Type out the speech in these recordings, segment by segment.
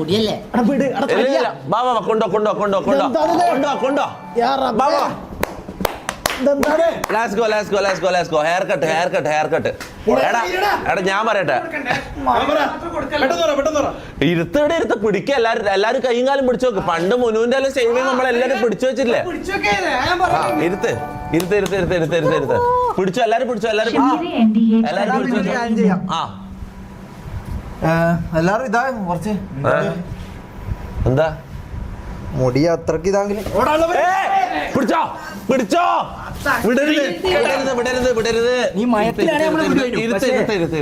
മുടിയല്ലേ? എടാ വിട് എടാ ഇല്ല, ഇല്ല, തടിയാ. ഇല്ല. വാ വാ വാ, കൊണ്ടോ കൊണ്ടോ കൊണ്ടോ കൊണ്ടോ? കൊണ്ടോ കൊണ്ടോ hair cut hair cut hair cut എടാ എടാ ഞാൻ പറയട്ടെ. ഇരുത്ത് പിടിക്കുക എല്ലാരും എല്ലാരും കൈയും കാലും പിടിച്ചു നോക്ക്. പണ്ട് മുനുവിന്റെ എല്ലാം സേവിങ് നമ്മളെല്ലാരും പിടിച്ചു വെച്ചില്ലേ ഇരുത്ത് ഇരുത്ത് ഇരുത്ത് ഇരുത്ത് ഇരുത്ത് ഇരുത്ത് ഇരുത്ത്. പിടിച്ചു എല്ലാരും പിടിച്ചു എല്ലാരും എല്ലാരും പിടിച്ചു. ആ. എല്ലാരും ഇതാ കുറച്ച്. എന്താ? മുടി അത്രയ്ക്ക് ഇതാങ്കിലും! പിടിച്ചോ പിടിച്ചോ. വിടരുത്. വിടരുത് വിടരുത് വിടരുത്. നീ ഇരുത്ത്. ഇരുത്ത്, ഇരുത്ത്, ഇരുത്ത്,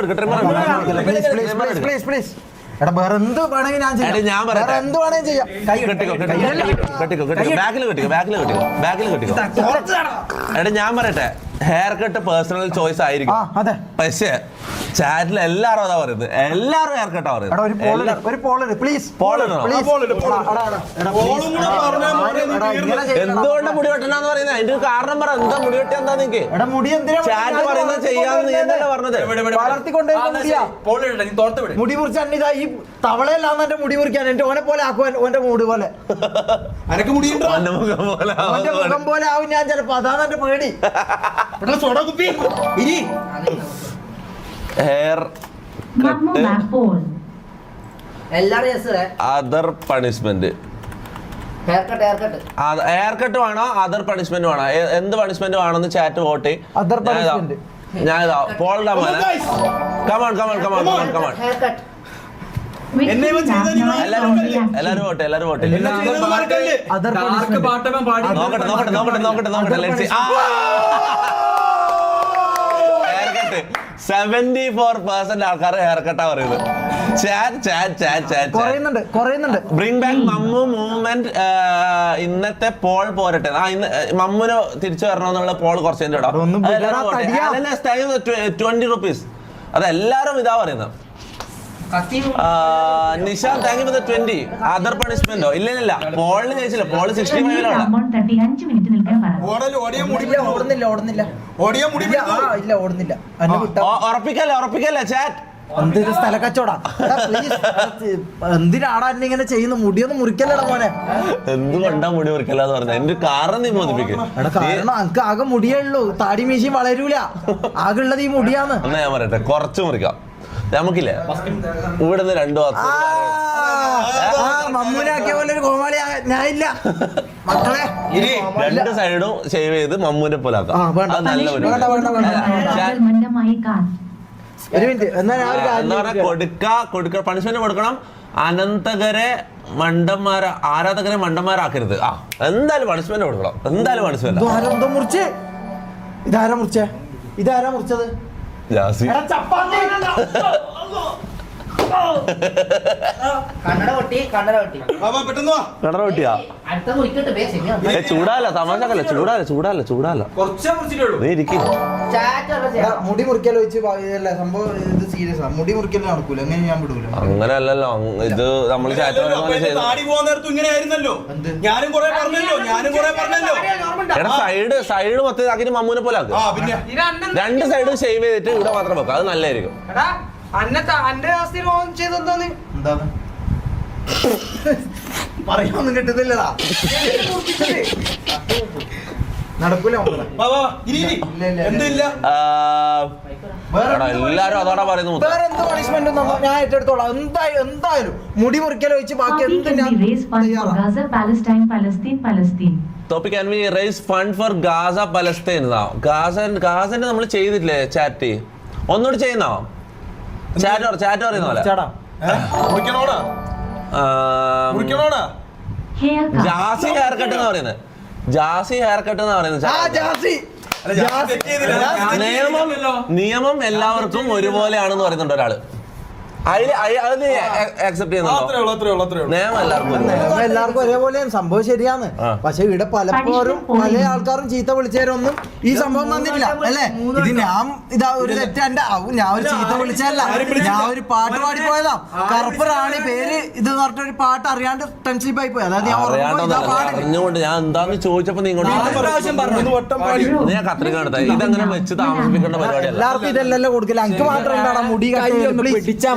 എടുക്ക്. പ്ലീസ് പ്ലീസ് പ്ലീസ് എടാ വേറെ എന്ത് വേണമെങ്കിൽ ഞാൻ ചെയ്യാം. ഞാൻ എന്ത് ചെയ്യാം. കൈ കെട്ടിക്കോ, കെട്ടിക്കോ, കെട്ടിക്കോ, കെട്ടിക്കോ. ബാക്കിൽ കെട്ടിക്കോ. ബാക്കിൽ കെട്ടിക്കോ ബാക്കിൽ കെട്ടിക്കോ എടാ ഞാൻ പറയട്ടെ. ഹെയർ കട്ട് പേഴ്സണൽ ചോയ്സ് ആയിരിക്കും. അതെ. പക്ഷേ ചാറ്റിൽ എല്ലാരും അതാ പറയുന്നത് എല്ലാരും ഹെയർ കട്ടാ എടാ ഒരു പോൾ പറയുന്നത് പ്ലീസ്? എന്തുകൊണ്ട് മുടി വെട്ടണെന്ന് പറയുന്നത് അതിന്റെ ഒരു കാരണം പറ. എന്താ മുടി വെട്ടി എന്താ നിങ്ങക്ക് എടാ മുടി എന്തിനാ ചാറ്റ് പറയുന്നത് ചെയ്യാന്ന് നീ എന്നല്ലേ പറഞ്ഞത്? മുടി മുറിച്ച ഇതാ ഈ തവളയല്ലാന്ന് എന്റെ മുടി മുറിക്കാൻ. എന്റെ ഓനെ പോലെ ആക്കുവാൻ ഓന്റെ മൂട് പോലെ. അനക്ക് മുടിയുണ്ടോ? അവന്റെ മുഖം പോലെ ഓന്റെ മുഖം പോലെ ആവും ഞാൻ ചിലപ്പോ. അതാണ് എന്റെ പേടി. ഇവിടെ സോഡ കുപ്പി. ഇരി. Hair cut other punishment. Hair cut വേണോ? അതർ പണിഷ്മെന്റ് വേണോ? എന്ത് പണിഷ്മെന്റ് വേണമെന്ന് ചാറ്റ് വോട്ട് Other പണിഷ്മെന്റ് ഞാനിതാ പോളുടെ come on come on come on come on come on ചെയ്ത നീ എല്ലാരും വോട്ട് എല്ലാരും വോട്ട് എല്ലാരും വോട്ട്. എന്നെ ചെയ്തത് മറക്കല്ലേ? അതർ നോക്കട്ടെ നോക്കട്ടെ നോക്കട്ടെ നോക്കട്ടെ നോക്കട്ടെ ലെറ്റ്സ് സെവന്റി ഫോർ പെർസെന്റ് ആൾക്കാർ ഹെയർ കട്ടാ പറയുന്നത്. ചാറ്റ് ചാറ്റ് ചാറ്റ് ചാറ്റ് കുറയുന്നുണ്ട് കുറയുന്നുണ്ട്. ബ്രിങ് ബാക്ക് മമ്മു മൂവ്മെന്റ് ഇന്നത്തെ പോൾ പോരട്ടെ. ആ ഇന്ന് മമ്മുന് തിരിച്ചു വരണമെന്നുള്ള പോൾ കുറച്ച്. ട്വന്റി റുപ്പീസ് അതെല്ലാരും ഇതാ പറയുന്നത്. Nishan thank you for the twenty other പണിഷ്മെന്റോ ഇല്ല ഇല്ല പോളിന് ജയിച്ചില്ല പോൾ സിക്സ്റ്റി ഷമീർ ഫൈവിലാണ് തട്ടി മിനിറ്റ് നിൽക്കാൻ പറഞ്ഞു ഓടൽ ഓടിയ മുടി ഓടുന്നില്ല ഓടുന്നില്ല. ഓടിയ മുടി ഇല്ല ആ ഇല്ല ഓടുന്നില്ല. അന്നെ വിട്ടാ. ഉറപ്പിക്കല്ലേ ഉറപ്പിക്കല്ലേ ചാറ്റ് എന്തൊരു സ്ഥല കച്ചവടാ? എന്തിനാടാ എന്നെ ഇങ്ങനെ ചെയ്യുന്ന മുടിയൊന്നും മുറിക്കല്ലടാ മോനെ. എന്തുകൊണ്ടാ മുടി മുറിക്കല്ലാന്ന് പറഞ്ഞ എന്റെ കാരണം നീ മോദിപ്പിക്കും കാരണം അനക്ക് ആകെ മുടിയേ ഉള്ളൂ. താടി മീശി വളരൂല. ആകെ ഉള്ളത് ഈ മുടിയാന്ന് എന്നാ ഞാൻ പറയട്ടെ കുറച്ച് മുറിക്കാം. നമുക്കില്ലേ? ഇവിടുന്ന് രണ്ടു ആ, ആ, മമ്മൂനാക്കിയ പോലെ ഒരു കോമാളി ഞാൻ ഇല്ല. മക്കളെ ഇരി. രണ്ട് സൈഡും ഷേവ് ചെയ്ത് മമ്മൂനെ പോലെ ആക്കാം. അത് നല്ല ഒരു. കൊടുക്ക കൊടുക്ക പണിഷ്മെന്റ് കൊടുക്കണം. അനന്തകരെ മണ്ടന്മാര ആരാധകരെ മണ്ടന്മാരാക്കരുത്. ആ എന്തായാലും പണിഷ്മെന്റ് കൊടുക്കണം. എന്തായാലും പണിഷ്മെന്റ് ഇതാരാ മുറിച്ചേ? ഇതാരാ മുറിച്ചത്? ജാസി കണ്ണട പൊട്ടി കണ്ണട പൊട്ടി. കടറ പൊട്ടിയാ? ചൂടാല്ല തമാശക്കല്ല? ചാറ്റ് എടാ, ചെയ്യാം. മുടി മുറിക്കലോ സംഭവം ഇത് സീരിയസ് മുടി നടക്കൂല എങ്ങനെ ഞാൻ വിടൂല. അങ്ങനെ അല്ലല്ലോ ഇത് നമ്മൾ ചാറ്റ് അപ്പൊ എന്റെ താടി പോകാൻ നേരത്തും ഇങ്ങനെ ആയിരുന്നല്ലോ. എന്ത്? ഞാനും കുറെ പറഞ്ഞല്ലോ ഞാനും കുറെ പറഞ്ഞല്ലോ. എടാ സൈഡ് സൈഡ് മൊത്തം ഇതാക്കിട്ട് മമ്മൂനെ പോലെ ആക്കുക ആ പിന്നെ. രണ്ട് സൈഡും ഷേവ് ചെയ്തിട്ട് ഇവിടെ മാത്രം വെക്കാം. അത് നല്ലതായിരിക്കും. എടാ അന്നത്തെ അന്റെ അവസ്ഥയിൽ ഓൺ ചെയ്തെന്തോന്ന് എന്താണ്? പറയാനൊന്നും കിട്ടുന്നില്ലടാ. നടക്കൂല എല്ലാരും അതോടാ പറയുന്നത് വേറെ എന്ത് പണിഷ്മെന്റ് ഞാൻ ഏറ്റെടുത്തോളാം. എന്തായാലും എന്തായാലും മുടി മുറിക്കൽ വെച്ച് ബാക്കി എന്ത് ഞാൻ. Topic and we raise fund for Gaza Palestine Gaza ഗാസന്റെ നമ്മൾ ചെയ്തിട്ടില്ലേ ചാറ്റ് ഒന്നുകൂടി ചെയ്യുന്നോ? ചാറ്റ് ചാറ്റ് പറയുന്ന പോലെ. ചേട്ടാ ജാസി ഹെയർ കട്ട് എന്ന് പറയുന്നത് ജാസി ഹെയർ കട്ട് എന്ന് പറയുന്നത്. നിയമം നിയമം എല്ലാവർക്കും ഒരുപോലെയാണെന്ന് പറയുന്നുണ്ട് ഒരാൾ. എല്ലാവർക്കും ഒരേപോലെയാണ്. സംഭവം ശരിയാണ്. പക്ഷെ ഇവിടെ പലപ്പോഴും പല ആൾക്കാരും ചീത്ത വിളിച്ചവരൊന്നും ഈ സംഭവം തന്നിട്ടില്ല അല്ലേ? ഇത് ഞാൻ ഇതാ ഒരു തെറ്റണ്ട ഞാൻ ഒരു ചീത്ത വിളിച്ചല്ല ഞാൻ ഒരു പാട്ട് പാടി പോയതാ കറുപ്പറാണ് പേര് ഇത് പറഞ്ഞ ഒരു പാട്ട് അറിയാണ്ട് ടെൻഷൻ ആയി പോയി അതായത് ഞാൻ എന്താന്ന് ചോദിച്ചപ്പോ ഞാൻ കത്രിക ഇതങ്ങനെ വെച്ച് താമസിപ്പിക്കേണ്ട പരിപാടി എല്ലാവർക്കും ഇതല്ലല്ലോ കൊടുക്കില്ല എനിക്ക് മാത്രം മുടി പിടിച്ചാൽ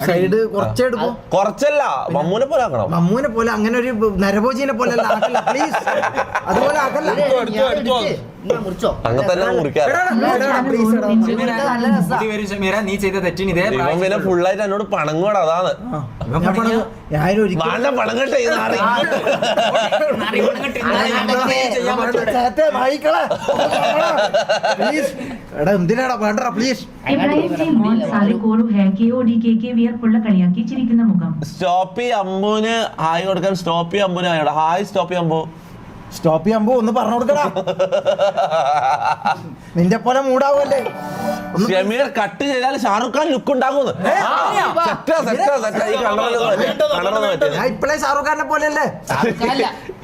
സൈഡ് കുറച്ചെടുക്കും. കുറച്ചല്ല മമ്മൂനെ പോലെ ആക്കണം. മമ്മൂനെ പോലെ അങ്ങനെ ഒരു നരഭോജിനെ പോലെ പ്ലീസ് അതുപോലെ ആക്കല്ല. നീ ചെയ്ത തെറ്റിന് ഇതേ പിന്നെ ഫുള്ളായിട്ട് എന്നോട് പണം കൂടെ അതാണ് പണം കട്ടെ എടാ എന്തിനാടാ? വേണ്ടടാ പ്ലീസ് ഡി കെ കെ മുഖം. സ്റ്റോപ്പി അമ്മുവിന് ഹായ് കൊടുക്കാൻ സ്റ്റോപ്പി അമ്മുവിന് ഹായ് ഹായ് സ്റ്റോപ്പി അമ്മു സ്റ്റോപ്പ് ചെയ്യുമ്പോ ഒന്ന് പറഞ്ഞു കൊടുക്കടാ. നിന്റെ പോലെ മൂടാവല്ലേ? ഷമീർ കട്ട് ചെയ്താൽ ഷാറുഖ് ഖാൻ ലുക്ക് ഉണ്ടാകുന്നു ഇപ്പഴേ ഈ ഞാൻ ഷാറുഖ് ഖാനെ പോലെയല്ലേ?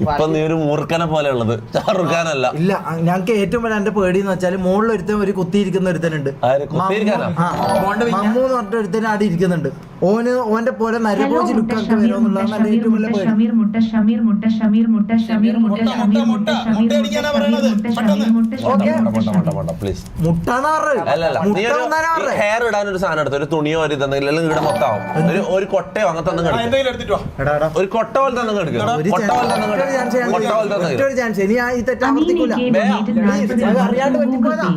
ഇപ്പൊ നീ ഒരു മൂർഖനെ പോലെ ഉള്ളത് ഷാറുഖ് ഖാൻ അല്ല ഇല്ല ഞങ്ങൾക്ക് ഏറ്റവും വലിയ എന്റെ പേടി എന്ന് വെച്ചാൽ മുകളിൽ ഒരുത്തൻ ഒരു കുത്തിയിരിക്കുന്ന ഒരുത്തനുണ്ട്. ആര്? കുത്തിയിരിക്കാനോ? ആ, മമ്മു എന്ന് പറഞ്ഞിട്ട് ഒരുത്തൻ അവിടെ ഇരിക്കുന്നുണ്ട്. ഓന് ഓന്റെ പോലെ നരഭോജി ലുക്കൊക്കെ വരുമെന്നുള്ളതാണ് എന്റെ ഏറ്റവും വലിയ പേടി. ഷമീർ മുട്ട ഷമീർ മുട്ട ഷമീർ മുട്ട പ്ലീസ് മുട്ടാന്ന് അല്ല അല്ല നീ മുട്ട ഒരു പറഞ്ഞത് ഹെയർ ഇടാൻ ഒരു സാധനം എടുത്തു? ഒരു തുണിയോ ഒരു ഇതെന്തെങ്കിലും അല്ലെങ്കിൽ ഇവിടെ മൊത്തമാവും ഒരു ഒരു കൊട്ടയോ അങ്ങനത്തെ എടുക്കും. എന്തെങ്കിലും എടുത്തിട്ട് വാ. എടാ എടാ. ഒരു കൊട്ട പോലെ തന്നെ എടുക്കുക ഒരു കൊട്ട പോലെ തന്നെ ചാൻസ് ഒരു ചാൻസ് ഞാൻ ചെയ്യാം. ഒരു ചാൻസ് ഇനി ആ ഈ തെറ്റ് ആവർത്തിക്കൂല അത് അറിയാണ്ട് പറ്റിപ്പോയതാ.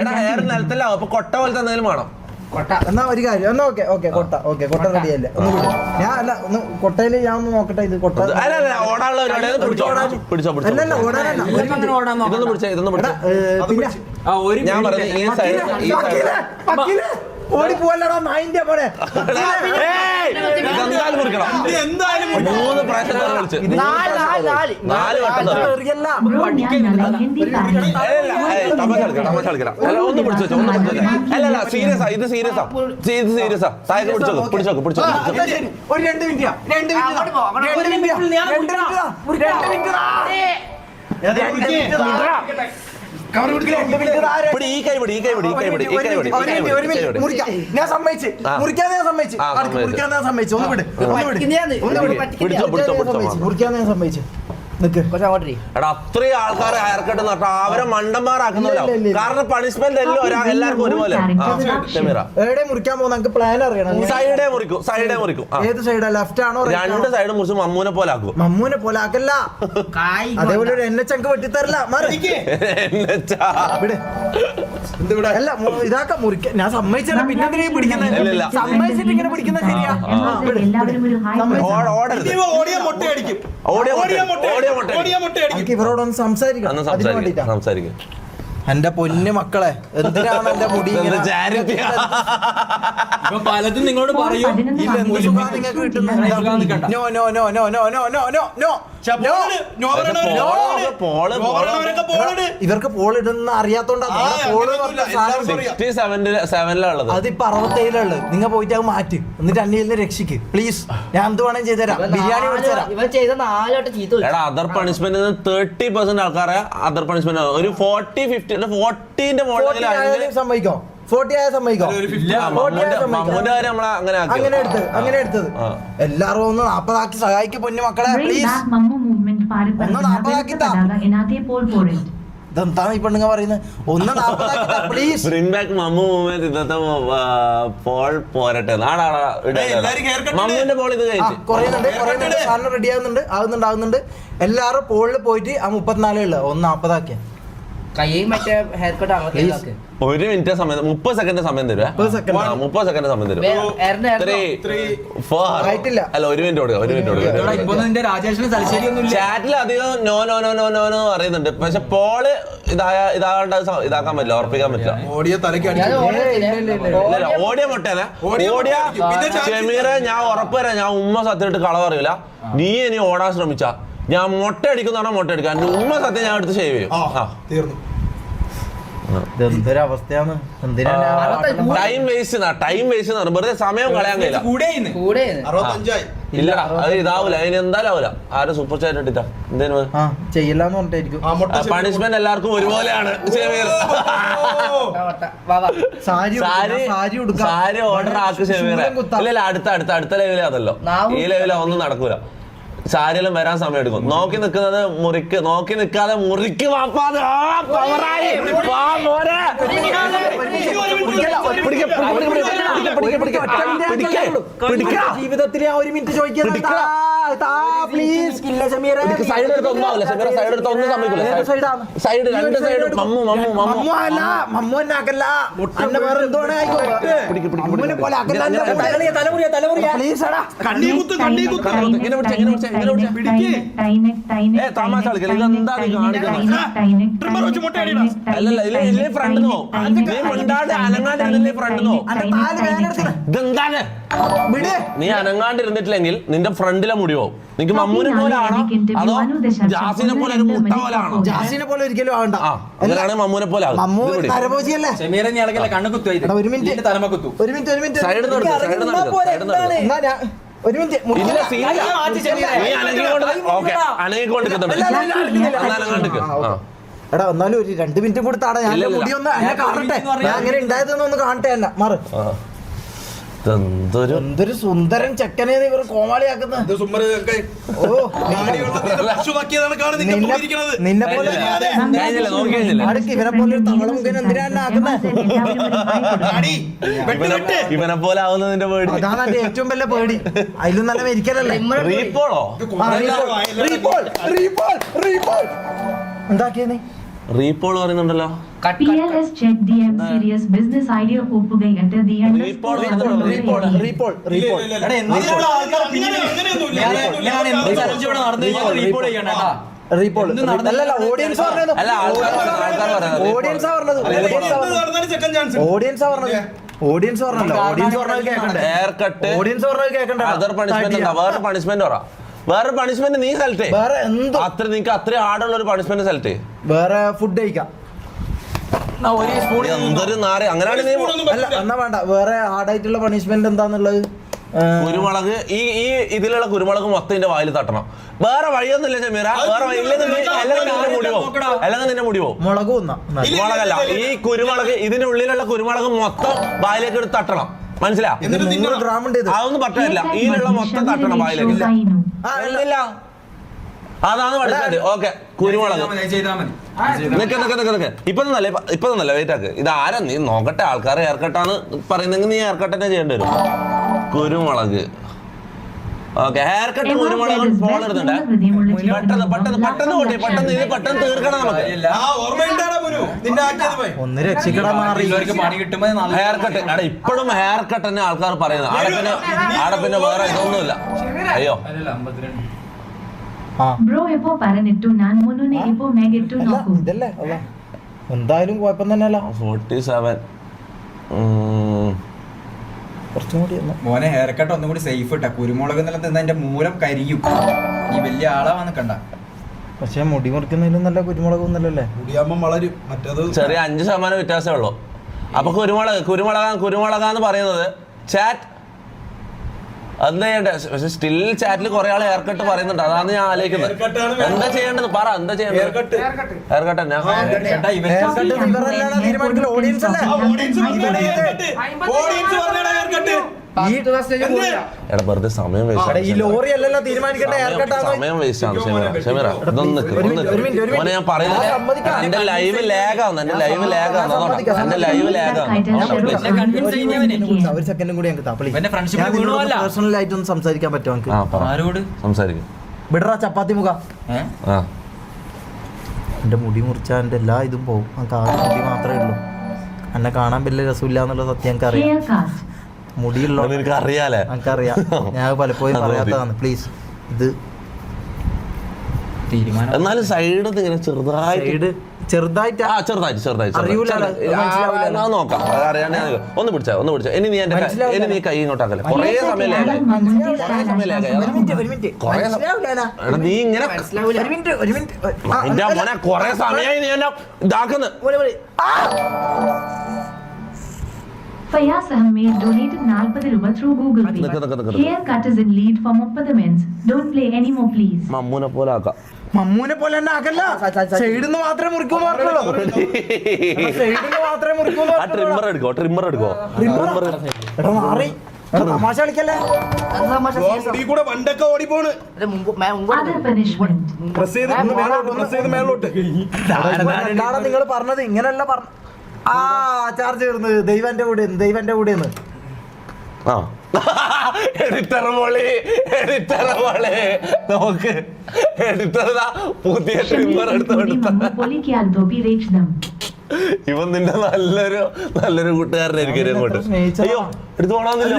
എടാ ഹെയർ നിലത്തിലാവും. അപ്പൊ കൊട്ട പോലത്തെ എന്തെങ്കിലും വേണം. കൊട്ട. എന്നാ ഒരു കാര്യം. എന്നാ ഓക്കെ ഓക്കെ കൊട്ട. ഓക്കെ കൊട്ട റെഡിയല്ലേ. ഒന്ന് വിട് ഞാൻ അല്ല ഒന്ന് കൊട്ടയിൽ ഞാൻ ഒന്ന് നോക്കട്ടെ ഇത് കൊട്ട അല്ല അല്ല ഓടാനുള്ള പരിപാടി അത് പിടിച്ചോ. പിടിച്ചോ പിടിച്ചോ അല്ലല്ല ഓടാനല്ല. ഒരു മിനിറ്റ്. ഓടാൻ ഇതൊന്ന്. പിടിച്ചേ ഇതൊന്ന് എടാ, പിടിച്ചേ ഏ, പിന്നെ. ആ ഒരു ഞാൻ മിനിറ്റ്. ഈ സൈഡ് ഈ സൈഡ്. വക്കീലെ, വക്കീലെ, ഓടിപ്പോവല്ലടാ നായിന്റെ പോലെ എന്തായാലും കൊടുക്കണം. എന്തായാലും മൂന്ന് പ്രാവശ്യം തന്നെ കളിച്ച് നാല് വട്ടം തമാശ കളിക്കണം തമാശ കളിക്കണം. അല്ല ഒന്ന് പിടിച്ചു വെച്ചോ ഒന്ന് പിടിച്ചു വെച്ചോ. അല്ല അല്ല സീരിയസ് ആ ഇത് സീരിയസ് ആ. ഇത് സീരിയസ് ആ. താഴെ പിടിച്ചോ പിടിച്ചോ പിടിച്ചോ ഒരു രണ്ട് മിനിറ്റ് രണ്ട് മിനിറ്റ് ഞാൻ രണ്ട് മിനിറ്റ് ഈ കൈപിടി ഈ കൈപിടി ഈ കൈപിടി ഈ കൈപിടി ഞാൻ സമ്മതിച്ച്. മുറിക്കാൻ ഞാൻ സമ്മതിച്ച്. മുറിക്കാൻ ഞാൻ സമ്മതിച്ചു. ഒന്ന് വിട്. ഒന്ന് വിട്. പിടിച്ചോ പിടിച്ചോ പിടിച്ചോ മുറിക്കാൻ ഞാൻ സമ്മതിച്ചു. എടാ അത്രയും ആൾക്കാരെ ഹയർ കട്ട് നട്ടാ അവരെ ഇല്ല. കാരണം പണിഷ്മെന്റ് എല്ലാം എല്ലാവർക്കും ഒരുപോലെ. എവിടെ മുറിക്കാൻ പോകുന്ന? നമുക്ക് പ്ലാൻ അറിയണം. സൈഡേ മുറിക്കും സൈഡേ മുറിക്കും. ഏത് സൈഡാ ലെഫ്റ്റ് ആണോ? രണ്ട് സൈഡും മുറിച്ച് മമ്മൂനെ പോലെ ആക്കും. മമ്മൂനെ പോലെ ആക്കല്ല. അതേപോലെ ഒരു എന്നെ ചങ്ക് വെട്ടിത്തരില്ല. അല്ല ഇതാക്ക മുറിക്ക ഞാൻ സമ്മതിച്ചാ പിന്നെ പിടിക്കുന്നത്. സമ്മതിച്ചിട്ട് ഇങ്ങനെ പിടിക്കുന്നത് ശരിയാ. ഓടിയ മുട്ട- ഓടിയ മുട്ട എനിക്ക് ഇവരോടൊന്ന് സംസാരിക്കണം. അതിന് എന്റെ പൊന്നു മക്കളെ എന്തിനാണ് എന്റെ മുടി നിങ്ങളോട് പറയും. No no no no no no no. ഇവർക്ക് പോൾ ഇടുന്ന അറിയാത്തോണ്ടാണ് അതിപ്പോ അറുപത്തേഴിലുള്ളത്. നിങ്ങ പോയിട്ട് അത് മാറ്റി. എന്നിട്ട് അന്യലിനെ രക്ഷിക്ക്. പ്ലീസ് ഞാൻ എന്ത് വേണം ചെയ്തുതരാം biryani other punishment thirty percent ആൾക്കാരെ അതർ പണിഷ്മെന്റ് ഒരു ഫോർട്ടി ഫിഫ്റ്റി ഫോർട്ടീന്റെ മോഡലിൽ സംഭവിക്കും? ഫോർട്ടി ആയ സമ്മതിക്കാം? അങ്ങനെ എടുത്ത് അങ്ങനെ എടുത്തത്. എല്ലാരും ഒന്ന് നാപ്പതാക്കി സഹായിക്കും പൊന്നു മക്കളെ പ്ലീസ് ഒന്ന് നാപ്പതാക്കി ഇതെന്താണ് ഈ ഒന്ന് പ്ലീസ് മൂവ്മെന്റ് പോൾ പോരട്ടെ ഇത് എല്ലാവരും പോളിൽ പോയിട്ട് ആ മുപ്പത്തിനാലേ ഉള്ളു. ഒന്ന് നാപ്പതാക്കിയാ. ഒരു മിനിറ്റ് സമയം മുപ്പത് സെക്കൻഡ് സമയം തരുവേ. മുപ്പത് സെക്കൻഡ് സമയം തരും. അല്ല ഒരു മിനിറ്റ് കൊടുക്കുക ഒരു മിനിറ്റ് കൊടുക്കുക ചാറ്റിൽ അധികം no no no no no no പറയുന്നുണ്ട്. പക്ഷെ പോൾ ഇതായ ഇതാകണ്ട ഇതാക്കാൻ പറ്റില്ല ഉറപ്പിക്കാൻ പറ്റില്ല. ഓടിയ തലക്ക് ഓടിയ മുട്ടേനെ ഓടിയ ഷമീറെ ഞാൻ ഉറപ്പ് തരാം. ഞാൻ ഉമ്മ സത്യമായിട്ട് കളവറിയില്ല നീ ഇനി ഓടാൻ ശ്രമിച്ച. ഞാൻ മുട്ട അടിക്കുന്ന പറഞ്ഞാൽ മുട്ട എടുക്കാൻ ഉമ്മ സത്യം ഞാൻ എടുത്ത് ഷേവ് ചെയ്യും. തീർന്നു. അവസ്ഥയാണ് ടൈം വേസ്റ്റ് ടൈം വേസ്റ്റ് വെറുതെ സമയം കളയാൻ കഴിയില്ല. അത് ഇതാവൂല. അതിന് എന്തായാലും ആവൂല. ആരും സൂപ്പർ ചാറ്റ് ഇട്ടിട്ടാ? ചെയ്യില്ലാന്ന് പറഞ്ഞിട്ടായിരിക്കും. പണിഷ്മെന്റ് എല്ലാവർക്കും ഒരുപോലെയാണ്. ഷമീർ വാ വാ. സാരി സാരി ഞാൻ സാരി ഓർഡർ ആക്കി ഇല്ല അടുത്ത അടുത്ത അടുത്ത ലെവലേ അതല്ലോ. ഈ ലെവലിൽ ഒന്നും നടക്കൂല. സാരിയെല്ലാം വരാൻ സമയം എടുക്കും നോക്കി നിൽക്കുന്നത് മുറിക്ക് നോക്കി നിൽക്കാതെ മുറിക്ക് ജീവിതത്തിലെ ആ, ഒരു മിനിറ്റ് ചോദിക്കാൻ സൈഡ് സൈഡ്? സൈഡ് സൈഡ് നീ കാണിക്കുന്നത്? ട്രിമ്മർ വെച്ച് മുട്ട അടിയിടാം. അല്ലല്ല ഇല്ല ഇല്ലേ ഫ്രണ്ട് നോ നീ മിണ്ടാണ്ട് അനങ്ങാണ്ട് ഇരുന്നില്ലേ ഫ്രണ്ട് നോ ഇതെന്താണ്? വിട്. നീ അനങ്ങാണ്ട് ഇരുന്നിട്ടില്ലെങ്കിൽ നിന്റെ ഫ്രണ്ടിലെ മുടി പോകും നിനക്ക് മമ്മൂനെ പോലെ ആണോ? അതോ ജാസിനെ പോലെ ഒരു മുട്ട പോലെ ആണോ? ജാസിനെ പോലെ ഒരിക്കലും ആവണ്ട. ആ അങ്ങനെയാണെങ്കിൽ മമ്മൂനെ പോലെ കണ്ണു കുത്തു എടാ, ഒരു മിനിറ്റ്. തലമ കുത്തു. ഒരു മിനിറ്റ് ഒരു മിനിറ്റ്. ന്ന് എടുക്ക്, ഒരു മിനിറ്റ്. എടാ എന്നാലും ഒരു രണ്ട് മിനിറ്റ് കൊടുത്താടാ ഞാൻ. മുടി ഒന്ന് കാണട്ടെ. ഞാൻ അങ്ങനെ ഉണ്ടായതെന്ന് ഒന്ന് കാണട്ടെ എന്നെ. മാറ്. എന്തൊരു സുന്ദരൻ ചെക്കനെ ഇവർ കോമാളിയാക്കുന്നത് ഓ നിന്നെ പോലെ അടുക്ക് ഇവനെ പോലെ തവള ഇവനെ പോലെ പേടി. അതാണ് എന്റെ ഏറ്റവും വലിയ പേടി. അതിലും നല്ല മരിക്കലല്ലേ? റീപ്പോളോ റീപോൾ, റീപോൾ, റീപോൾ, റീപോൾ. എന്താക്കിയ നീ? റീപോൾ പറയുന്നുണ്ടല്ലോ. റീപോൾ? അല്ലല്ല ഓഡിയൻസ് പറഞ്ഞത്. ഓഡിയൻസാ പറഞ്ഞത്. ഓഡിയൻസാ പറഞ്ഞത്. ഓഡിയൻസാ ഓഡിയൻസ് പറഞ്ഞല്ലോ ഓഡിയൻസ് പറഞ്ഞത്. കേൾക്കണ്ടേ ഹെയർ ഓഡിയൻസ് പറഞ്ഞത് കേൾക്കണ്ടേ അതർ പണിഷ്മെന്റ് വേറെ പണിഷ്മെന്റ് പറ. വേറെ പണിഷ്മെന്റ് നീ സെലക്ട് വേറെ എന്തോ. അത്ര നിനക്ക് അത്രയും ആടുള്ള ഒരു പണിഷ്മെന്റ് സെലക്ട് വേറെ ഫുഡ് കഴിക്കാം. എന്തൊരു നാറ്? അങ്ങനെയാണ് അല്ല എന്നാ വേണ്ട വേറെ ഹാർഡായിട്ടുള്ള പണിഷ്മെന്റ് എന്താന്നുള്ളത്? കുരുമുളക് ഈ ഈ ഇതിലുള്ള കുരുമുളക് മൊത്തം ഇതിന്റെ വായിൽ തട്ടണം. വേറെ വഴിയൊന്നുമില്ല ചെമീറ വേറെ അല്ലെങ്കിൽ നിന്റെ മുടി പോവും. അല്ലെങ്കിൽ നിന്റെ മുടി മുളക് മുളകല്ല ഈ കുരുമുളക് ഇതിന്റെ ഉള്ളിലുള്ള കുരുമുളക് മൊത്തം വായിലേക്ക് എടുത്ത് തട്ടണം. മനസ്സിലാ അതൊന്നും പറ്റില്ല ഇതിലുള്ള മൊത്തം തട്ടണം വായിലേക്ക്. ഇല്ല. അതാണ് പഠിച്ചത്. ഓക്കെ കുരുമുളക്. നിക്ക നിക്ക നിക്ക നിക്ക. ഇപ്പൊ നല്ല ഇപ്പൊ നല്ല വെയിറ്റ് ആക്ക്. ഇത് ആരാ നീ നോക്കട്ടെ ആൾക്കാർ ഏർക്കട്ടാന്ന് കട്ടാണ് പറയുന്നെങ്കിൽ നീ ഹെയർ തന്നെ ചെയ്യേണ്ടി വരും. കുരുമുളക്. ഓക്കെ ഹെയർ കട്ട് കുരുമുളക് ഫോൺ എടുത്തുണ്ട് പെട്ടെന്ന് പെട്ടെന്ന് പെട്ടെന്ന് കൂട്ടി പെട്ടെന്ന് ഇത് പെട്ടെന്ന് തീർക്കണം നമുക്ക്. ഒന്ന് രക്ഷിക്കടാ മാറി. ഇവർക്ക് പണി കിട്ടുമ്പോൾ നല്ല ഹെയർ കട്ട് എടാ ഇപ്പോഴും ഹെയർ കട്ട് തന്നെ ആൾക്കാർ പറയുന്നത്. അവിടെ പിന്നെ അവിടെ പിന്നെ വേറെ ഇതൊന്നുമില്ല. അയ്യോ. അല്ല അമ്പത്തിരണ്ട്. ആ ബ്രോ എപ്പോ പറഞ്ഞിട്ടു? ഞാൻ മുന്നുനെ എപ്പോ മേഗിട്ടു നോക്കൂ. ഇതല്ലേ? അല്ല. എന്തായാലും കുഴപ്പം തന്നെയല്ല. ഫോർട്ടി സെവൻ കുറച്ചും കൂടി മോനെ ഹെയർ കട്ട് ഒന്നും കൂടി സേഫ് ഇട്ടാ. കുരുമുളക് തിന്ന എന്റെ മൂലം കരിയും. ഈ വലിയ ആളാ വന്ന് കണ്ട. പക്ഷെ മുടി മുറിക്കുന്നതിലും നല്ല കുരുമുളക് ഒന്നല്ലേ വളരും. മറ്റേത് ചെറിയ അഞ്ച് ശതമാനം വ്യത്യാസമേ ഉള്ളൂ. അപ്പൊ കുരുമുളക് കുരുമുളക കുരുമുളകാന്ന് പറയുന്നത് ചാറ്റ് എന്താ ചെയ്യണ്ടേ പക്ഷെ സ്റ്റിൽ ചാറ്റിൽ കുറെ ആൾ ഹെയർ കട്ട് പറയുന്നുണ്ട്. അതാണ് ഞാൻ ആലോചിക്കുന്നത്. എന്താ ചെയ്യേണ്ടത്? പറ എന്താ ചെയ്യേണ്ടത്? ഹെയർ കട്ട് ഹെയർ കട്ട് തന്നെ ഓഡിയൻസ് ഓഡിയൻസ് എടാ വെറുതെ സമയം ഈ ലോറി അല്ലല്ലോ സമയം വേസ്റ്റ് ആണ് ഷമീറ ഇതൊന്ന്. മോനെ ഞാൻ പറയുന്നത് എന്റെ ലൈവ് ലാഗ് ആവുന്നു എന്റെ ലൈവ് ലാഗ് ആവുന്നു എന്റെ ലൈവ് ലാഗ് എന്നെ convince ചെയ്യുന്നവനെ. ഒരു സെക്കൻഡും കൂടി ഞങ്ങൾക്ക് പേഴ്സണൽ ആയിട്ട് ഒന്ന് സംസാരിക്കാൻ പറ്റുമോ നമുക്ക് സംസാരിക്കും. വിടറാ ചപ്പാത്തി മുഖ. എന്റെ എന്റെ മുടി മുറിച്ചാൽ എന്റെ എല്ലാ ഇതും പോകും മുടി മാത്രമേ ഉള്ളൂ. എന്നെ കാണാൻ വലിയ രസമില്ല എന്നുള്ള സത്യം എനിക്കറിയാം. മുടിയുള്ള നിനക്ക് അറിയാലേ? എനിക്കറിയാം. ഞാൻ പലപ്പോഴും. പറയാത്തതാണ്. പ്ലീസ് ഇത് തീരുമാനം. എന്നാലും സൈഡ് ഇങ്ങനെ ചെറുതായിട്ട് സൈഡ് ചെറുതായിട്ട് ആ ചെറുതായിട്ട് ചെറുതായിട്ട് നോക്കാം. അറിയാണ്ട് ഞാൻ ഒന്ന് പിടിച്ചാ ഒന്ന് പിടിച്ചാ. ഇനി നീ എന്റെ. ഇനി നീ കൈ ഇങ്ങോട്ടാക്കല്ലേ? കൊറേ സമയം നീ ഇങ്ങനെ മനസ്സിലാവൂല മിനിറ്റ് ഒരു മിനിറ്റ്. ആ, എന്റെ മോനെ കൊറേ സമയമായി നീ എന്നെ ഇതാക്കുന്നു. പോലെ, അഹമ്മദ് Fayaz Ahmed donated 40 രൂപ through Google Pay. Nick, Nick, in lead Hair cut is in lead for 30 minutes. Don't play anymore, please. മമ്മൂനെ പോലെ ആക്കാം. മമ്മൂനെ പോലെ തന്നെ ആക്കല്ല. സൈഡിൽ നിന്ന് മാത്രമേ മുറിക്കൂ മാത്രമേ സൈഡിൽ നിന്ന് മാത്രമേ മുറിക്കൂ ആ ട്രിമ്മർ എടുക്കോ? ട്രിമ്മർ എടുക്കോ? ട്രിമ്മർ എടാ മാറി. തമാശ കളിക്കല്ലേ? കൂടെ വണ്ടൊക്കെ ഓടിപ്പോണ്. പ്രസ് ചെയ്ത് മേലോട്ട് നിങ്ങൾ പറഞ്ഞത്. ഇങ്ങനെയല്ല പറഞ്ഞ ആ ചാർജ് തീർന്ന്. ദൈവന്റെ കൂടെ ദൈവന്റെ കൂടെ ആ. എഡിറ്റർ മോളി എഡിറ്റർ മോളെ. നമുക്ക് എഡിറ്റർ പുതിയ ട്രിമ്മർ Shamir ഇവൻ നിന്റെ നല്ലൊരു നല്ലൊരു കൂട്ടുകാരനായിരിക്കും അങ്ങോട്ട്. അയ്യോ എടുത്ത് പോണമെന്നില്ല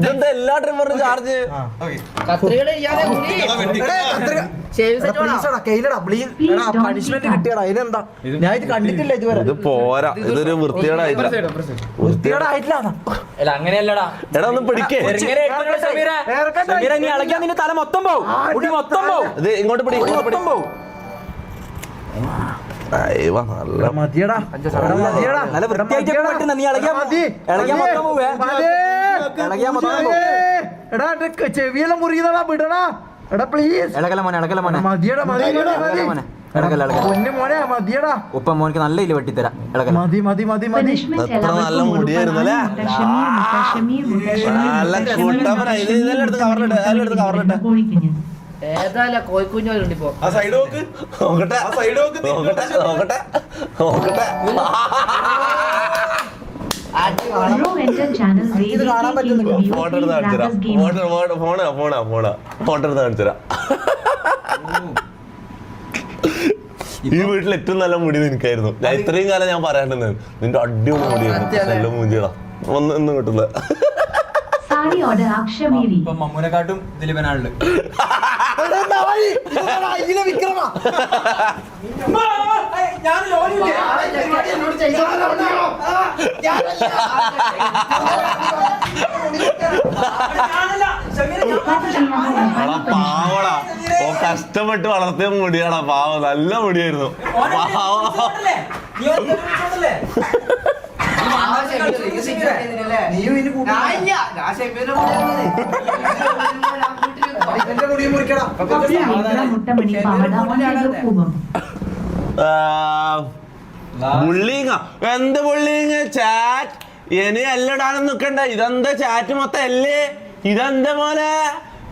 ഇതെന്താ എല്ലാ ട്രിമ്മറിനും ചാർജ് പണിഷ്മെന്റ് കിട്ടിയടാ അതിനെന്താ? ഞാൻ ഇത് കണ്ടിട്ടില്ല ഇതുവരെ. ഇത് പോരാ. ഇതൊരു വൃത്തികേടായില്ല അങ്ങനെയല്ലടാ. എടാ ഒന്ന് പിടിക്കേ. ഇളകിയാ നിന്റെ തല മൊത്തം പോവും. മുടി മൊത്തം പോവും. ഇത് ഇങ്ങോട്ട് പിടി മൊത്തം പോവും. നല്ല മതിയടാ. മതിയടാ. നല്ല വൃത്തിയായിട്ട്. പറ്റുന്ന നീ ഇളകിയാ മതി. ഇളകിയാ മതി. മൊത്തം പോവേ. ഇളകിയാ മൊത്തം എടാ ചെവിയെല്ലാം മുറിയുന്നടാ വിടടാ. എടാ പ്ലീസ് ഇളകല മോനെ ഇളകല മോനെ. മതിയടാ മതി. മോനെ ഉപ്പ മോനക്ക് നല്ല ഇല്ല വെട്ടിത്തരാം. മതി മതി മതി മതി. എത്ര നല്ല മുടിയായിരുന്നു അല്ലേ? ഒരുപാടാണ്. മുട്ട ഷമീർ, മുട്ട ഷമീർ, നല്ല മുട്ട ഷമീർ, കൂട്ടപ്പന. കോഴിക്കുഞ്ഞോലുണ്ട് ഇപ്പൊ. ആ സൈഡ് നോക്ക്. നോക്കട്ടെ. ആ സൈഡ് നോക്ക് നോക്കട്ടെ നോക്കട്ടെ നോക്കട്ടെ. Bro enter channel ഇത് കാണാൻ പറ്റുന്നില്ല. Video, ഫോട്ടോ please എടുത്ത് കാണിച്ചുതരാം. Ragas Game. ഫോട്ടോ ഫോട്ടോ ഫോണാ ഫോണാ ഫോണാ. ഫോട്ടോ എടുത്ത് കാണിച്ചുതരാം. ഈ വീട്ടിൽ ഏറ്റവും നല്ല മുടി നിനക്കായിരുന്നു. ഞാൻ ഇത്രയും കാലം ഞാൻ പറയാണ്ടിരുന്നത് നിന്റെ അടിപൊളി മുടിയായിരുന്നു? നല്ല മൂഞ്ചിയടാ ഒന്ന് ഒന്നും കിട്ടുന്നത് Sari order Akshamiri. ഇപ്പൊ മമ്മൂനെക്കാട്ടും ദിലീപനാണുള്ളത്. പാവടാ. ഓ കഷ്ടപ്പെട്ട് വളർത്തിയ മുടിയാടാ പാവ. നല്ല മുടിയായിരുന്നു. പാവ. നീയും ഇതിന് കൂട്ടി എന്റെ മുടി മുറിക്കടാ Negra മുട്ടമണി പാവട ഒന്നേതോ കൂപം. എന്ത് ബുള്ളിങ് ചാറ്റ്. ഇനി എല്ലടാനും നിക്കണ്ട. ഇതെന്താ ചാറ്റ് മൊത്തം അല്ലേ? ഇതെന്താ മോനെ?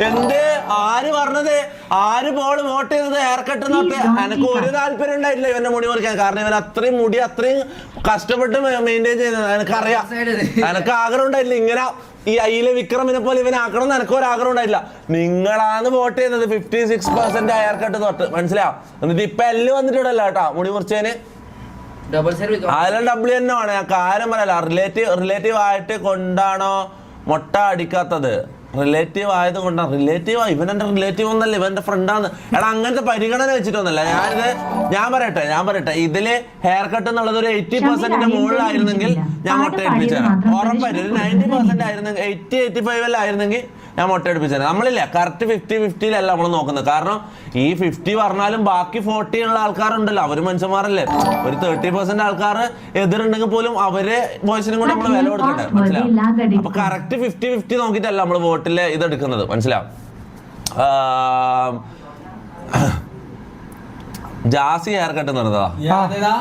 എന്ത്? ആര് പറഞ്ഞത്? ആര് പോൾ വോട്ട് ചെയ്തത്? ഹെയർ കട്ട് എന്നൊക്കെ എനക്ക് ഒരു താല്പര്യം ഉണ്ടായിട്ടില്ല ഇവന്റെ മുടി മുറിക്കാൻ. കാരണം ഇവൻ അത്രയും മുടി അത്രയും കഷ്ടപ്പെട്ട് മെയിന്റെയിൻ ചെയ്യുന്നത് എനിക്കറിയാം. എനക്ക് ആഗ്രഹം ഉണ്ടായിട്ടില്ല. ഇങ്ങനെ ഈ അയിലെ വിക്രമിനെ പോലെ ഇവനെ ആക്കണം എന്ന് എനിക്ക് ഒരു ആഗ്രഹം ഉണ്ടായില്ല നിങ്ങളാണ് വോട്ട് ചെയ്യുന്നത്. ഫിഫ്റ്റി സിക്സ് പെർസെന്റ് അയാൾക്കായിട്ട് കട്ട് തൊട്ട് മനസ്സിലായോ? എന്നിട്ട് ഇപ്പൊ എല്ലാം വന്നിട്ടുണ്ടല്ലോ കേട്ടോ. മുടി മുറിച്ചേന് ഡബിൾ ആയിരം ഡബ്ല്യു തന്നെ ആണ്. കാര്യം പറയല റിലേറ്റീവ് റിലേറ്റീവ് ആയിട്ട് കൊണ്ടാണോ മുട്ട അടിക്കാത്തത്? റിലേറ്റീവ് ആയതുകൊണ്ടാണ് റിലേറ്റീവ് ഇവൻ ഇവനെ റിലേറ്റീവ് ഒന്നല്ല ഇവന്റെ ഫ്രണ്ടാണ് എടാ അങ്ങനത്തെ പരിഗണന വെച്ചിട്ടൊന്നല്ല ഞാനിത് ഞാൻ പറയട്ടെ ഞാൻ പറയട്ടെ. ഇതിൽ ഹെയർ കട്ട് എന്നുള്ളത് ഒരു എയ്റ്റി പെർസെന്റിന്റെ മുകളിലായിരുന്നെങ്കിൽ ഞാൻ മുട്ട അടിപ്പിച്ചേരാം ഉറപ്പായിട്ടും ഒരു നയന്റി പെർസെന്റ് ആയിരുന്നെങ്കിൽ എയ്റ്റി എയ്റ്റി ഫൈവ് ആയിരുന്നെങ്കിൽ ഞാൻ മുട്ട അടിപ്പിച്ചേരാം നമ്മളില്ല കറക്റ്റ് ഫിഫ്റ്റി ഫിഫ്റ്റിയിലല്ല നമ്മൾ നോക്കുന്നത്. കാരണം ഈ ഫിഫ്റ്റി പറഞ്ഞാലും ബാക്കി ഫോർട്ടി ഉള്ള ആൾക്കാരുണ്ടല്ലോ. അവർ മനുഷ്യന്മാരല്ലേ. ഒരു തേർട്ടി പെർസെന്റ് ആൾക്കാർ എതിരുണ്ടെങ്കിൽ പോലും അവരെ വോയിസിനും കൂടെ നമ്മൾ വില കൊടുക്കണ്ടേ മനസ്സിലാവും അപ്പൊ കറക്റ്റ് ഫിഫ്റ്റി ഫിഫ്റ്റി നോക്കിയിട്ടല്ല നമ്മൾ വോട്ടിലെ ഇതെടുക്കുന്നത് മനസ്സിലാവും ജാസി ഹെയർ കട്ട് നിർത്തതാ ആൾക്കാര്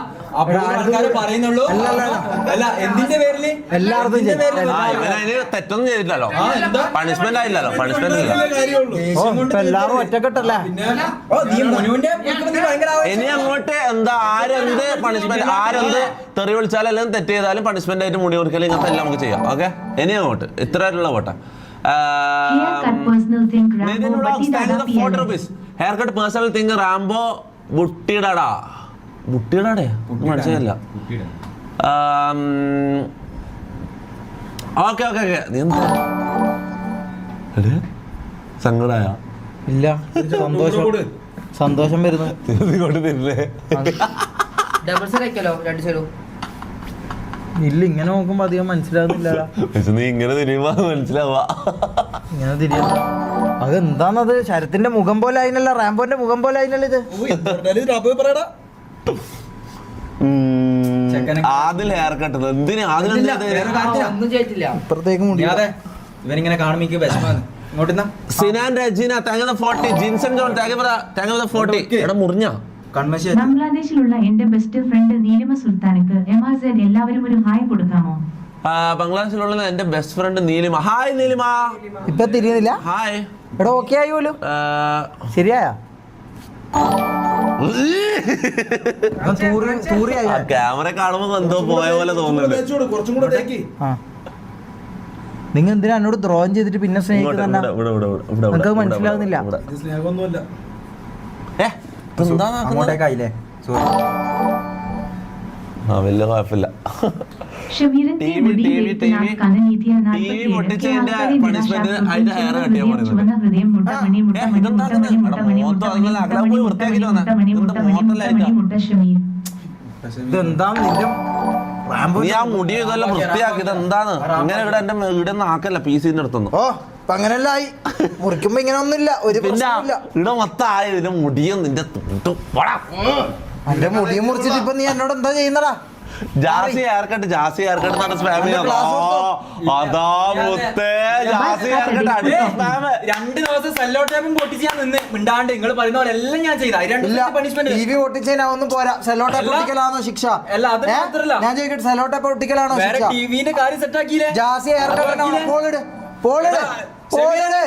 പറയുന്നുള്ളൂ. അല്ല എന്തിന്റെ പേരിൽ? എല്ലാവർക്കും? തെറ്റൊന്നും ചെയ്തില്ലല്ലോ എന്താ? പണിഷ്മെന്റ് ആയില്ലല്ലോ പണിഷ്മെന്റ് എല്ലാവരും ഒറ്റക്കെട്ടല്ലേ. ഇനി അങ്ങോട്ട് എന്താ ആരെന്ത് പണിഷ്മെന്റ് ആരെന്ത് തെറി വിളിച്ചാലും അല്ലെങ്കിൽ തെറ്റ് ചെയ്താലും പണിഷ്മെന്റ് ആയിട്ട് മുടി കൊടുക്കൽ ഇങ്ങനത്തെ എല്ലാം നമുക്ക് ചെയ്യാം. ഓക്കെ ഇനി അങ്ങോട്ട്. ഇത്ര ഉള്ള പോട്ടെ. Hair cut personal thing Rambo Nitin Batti vlogs thank Dada you forty PLS. Rupees hair cut personal thing Rambo ബുട്ടിടാടാ ബുട്ടിടാടേ മനസ്സിലല്ല ഓക്കെ ഓക്കെ ഓക്കെ. നീ എന്താ? സങ്കടായ? ഇല്ല. സന്തോഷം. സന്തോഷം വരുന്നു. കൊണ്ട് തരില്ലേ ഇല്ല ഇങ്ങനെ നോക്കുമ്പോ അധികം മനസ്സിലാകുന്നില്ല. പക്ഷെ നീ ഇങ്ങനെ തിരിയുമ്പോ മനസ്സിലാവാ. ഇങ്ങനെ തിരിയാ അതെന്താണത്? ശരത്തിന്റെ മുഖം പോലെ ആയിനല്ല റാംബോന്റെ മുഖം പോലെ ആയിനല്ല ഇത്. ചെക്കനെ ആദിൽ ഹെയർ കട്ട് എന്തിനാ? ഇവനിങ്ങനെ കാണുമ്പോ എനിക്ക് വിഷമാണ്. സിനാൻ രജീന തേങ്ങ ഫോർട്ടി. ജിൻസൺ ജോൺ തേങ്ങ ഫോർട്ടി. എടാ മുറിഞ്ഞ. ബംഗ്ലാദേശിലുള്ള എന്റെ ബെസ്റ്റ് ഫ്രണ്ട് നീലിമ സുൽത്താനക്ക് എമാസൻ എല്ലാവരും ഒരു ഹായ് കൊടുക്കാമോ? ബംഗ്ലാദേശിലുള്ള എന്റെ best friend Neelima. Hi Neelima. ഇപ്പൊ തിരിയുന്നില്ല? ഹായ് എടാ ഓക്കെ ആയി പോലും. ആ, ശരിയായ? ക്യാമറ കാണുമ്പോ എന്തോ പോയ പോലെ തോന്നുന്നുണ്ട്. നിങ്ങൾ എന്തിനാ എന്നോട് ദ്രോഹം ചെയ്തിട്ട് പിന്നെ ഏ, എന്താ നടക്കുന്നത്? അങ്ങോട്ടേക്കായില്ലേ സോറി ആ വലിയ കുഴപ്പമില്ല. മുടി ഇതെന്താ നിന്റെ നീ ആ ഇതെല്ലാം വൃത്തിയാക്കി? ഇതെന്താണ്? ഇങ്ങനെ ഇവിടെ എന്റെ ഇവിടെ നിന്ന് ആക്കല്ല പി സിന്റെ അടുത്തൊന്നും. ഓ അങ്ങനെയല്ല ആയി. മുറിക്കുമ്പോ ഇങ്ങനെ ഒന്നുമില്ല ഒരു പ്രശ്നമില്ല ഇവിടെ മൊത്തം ആയ ഇതിന്റെ മുടിയും നിന്റെ തുട്ടും പോടാ. എന്റെ മുടിയും മുറിച്ചിട്ട് ഇപ്പൊ നീ എന്നോട് എന്താ ചെയ്യുന്നടാ? ജാസി ആർക്കട്ട് ജാസി ഹെയർ കട്ട് എന്നാണ് സ്പാം അതാ മുത്തേ ജാസി ആർക്കട്ട് കട്ട് അടുത്ത സ്പാം രണ്ട് ദിവസം സെല്ലോ ടേപ്പും പൊട്ടിച്ച് ഞാൻ നിന്ന്. മിണ്ടാണ്ട് നിങ്ങൾ പറയുന്ന പോലെ എല്ലാം ഞാൻ ചെയ്ത. രണ്ട് പണിഷ്മെന്റ് ടി വി പൊട്ടിച്ചതിനാ ഒന്നും പോരാ. സെല്ലോ ടേപ്പ് പൊട്ടിക്കലാണോ ശിക്ഷ? അല്ല, അത്? മാത്രല്ല. ഞാൻ ചോദിക്കട്ടെ ടേപ്പ് പൊട്ടിക്കലാണോ ശിക്ഷ? ടിവിന്റെ കാര്യം സെറ്റ് ആക്കിയില്ലേ? ജാസി ആക്കിയില്ലേ? പോളിട്. പോളിട്. പോളിട്.